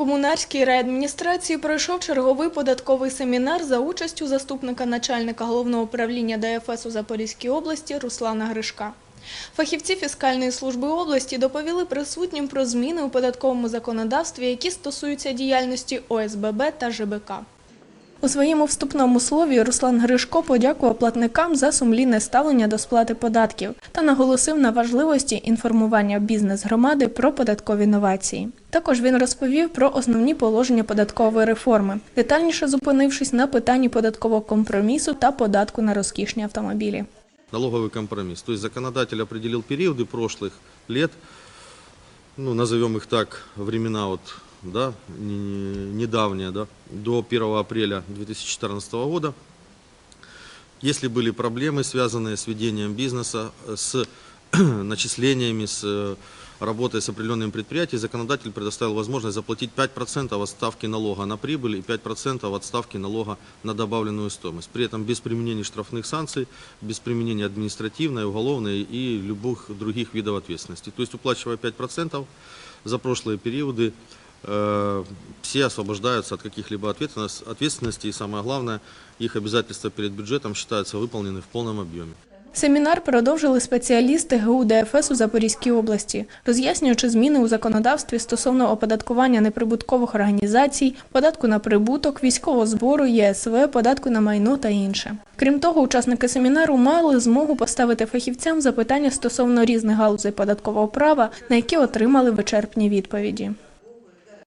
комунарській райадміністрації пройшов черговий податковий семінар за участю заступника начальника головного управління ДФС у Запорізькій області Руслана Гришка. Фахівці фіскальної служби області доповіли присутнім про зміни у податковому законодавстві, які стосуються діяльності ОСББ та ЖБК. У своєму вступному слові Руслан Гришко подякував платникам за сумлінне ставлення до сплати податків та наголосив на важливості інформування бізнес-громади про податкові новації. Також він розповів про основні положення податкової реформи, детальніше зупинившись на питанні податкового компромісу та податку на розкішні автомобілі. налоговый компромисс. То есть законодатель определил периоды прошлых лет, ну, назовем их так, времена вот, да, не- не- недавние, да, до 1 апреля 2014 года. Если были проблемы, связанные с ведением бизнеса, с начислениями, с э, работой с определенными предприятиями, законодатель предоставил возможность заплатить 5% от ставки налога на прибыль и 5% от ставки налога на добавленную стоимость. При этом без применения штрафных санкций, без применения административной, уголовной и любых других видов ответственности. То есть уплачивая 5% за прошлые периоды, все освобождаются от каких-либо ответственности, ответственности и самое главное, их обязательства перед бюджетом считаются выполнены в полном объеме. Семінар продовжили спеціалісти ГУ ДФС у Запорізькій області, роз'яснюючи зміни у законодавстві стосовно оподаткування неприбуткових організацій, податку на прибуток, військового збору, ЄСВ, податку на майно та інше. Крім того, учасники семінару мали змогу поставити фахівцям запитання стосовно різних галузей податкового права, на які отримали вичерпні відповіді.